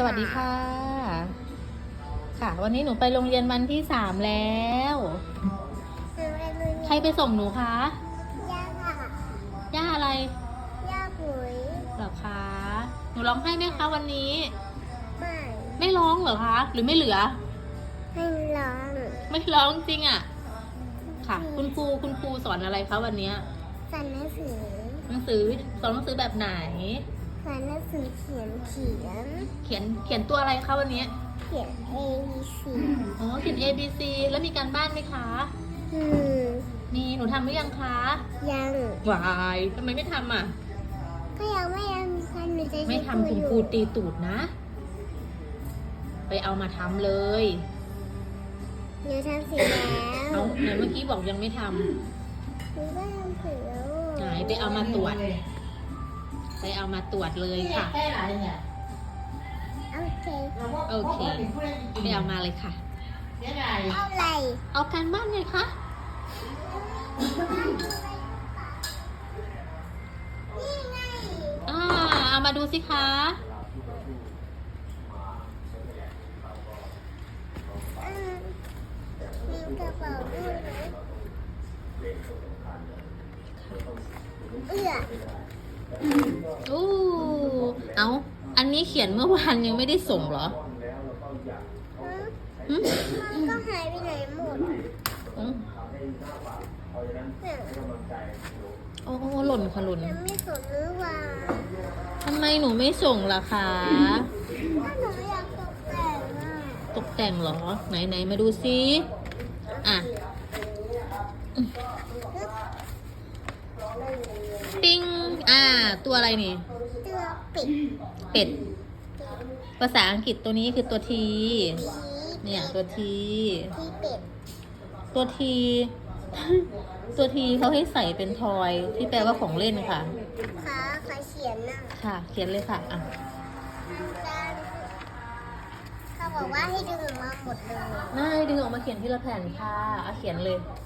สวัสดีค่ะ ค่ะ วันนี้หนูไปโรงเรียนวันที่สามแล้ว ใครไปส่งหนูคะย่าค่ะย่าอะไรย่าปุ๋ยเหรอคะหนูร้องไห้ไหมคะวันนี้ ไม่ไม่ร้องเหรอคะ หรือไม่เหลือให้ร้องไม่ร้องจริงอะ่ะ ค่ะ คุณครูคุณครูสอนอะไรคะวันเนี้ยสอนหนังสือหนังสือสอนหนังสือแบบไหน สอนหนังสือเขียนเขียน เขียนเขียนตัวอะไรคะวันนี้ เขียน A B C อ๋อเขียน A B C แล้วมีการบ้านไหมคะ อืมมีหนูทำหรือยังคะยังวายทำไมไม่ทำอะ ก็ยังไม่ยังทันหนูจะไม่ทำคุณครูตีตูดนะ ไปเอามาทำเลยหนูทำเสร็จแล้วเอาไหนเมื่อกี้บอกยังไม่ทำหนูก็ทำเสร็จแล้ว ไหนไปเอามาตรวจ ไปเอามาตรวจเลยค่ะ โอเคโอเค ไปเอามาเลยค่ะ เอาอะไรเอาการบ้านไงคะ นี่ไงอ่า เอามาดูสิคะอืมมีกระเป๋าด้วยนะเอื้อ อู้เอา อันนี้เขียนเมื่อวานยังไม่ได้ส่งเหรออืมหึมันก็หายไปไหนหมดอืมเนี่ยโอ้หล่นค่ะหล่นยังไม่สนหรือว่าทำไมหนูไม่ส่งล่ะคะ ถ้าหนูอยากตกแต่งอะตกแต่งเหรอ ไหนไหนมาดูซิ อะปิ้ง อ่า ตัวอะไรนี่เตือปิดเป็ด ภาษาอังกฤษตัวนี้คือตัวทีผีเนี่ย ตัวที ที่เป็ดตัวที ตัวทีเขาให้ใส่เป็นทอยที่แปลว่าของเล่นค่ะ ขาขาเขียนน่ะค่ะ เขียนเลยค่ะอะเขาบอกว่าให้ดึงออกมาหมดเลยนายดึงออกมาเขียนทีละแผ่นค่ะเอาเขียนเลยกระดาน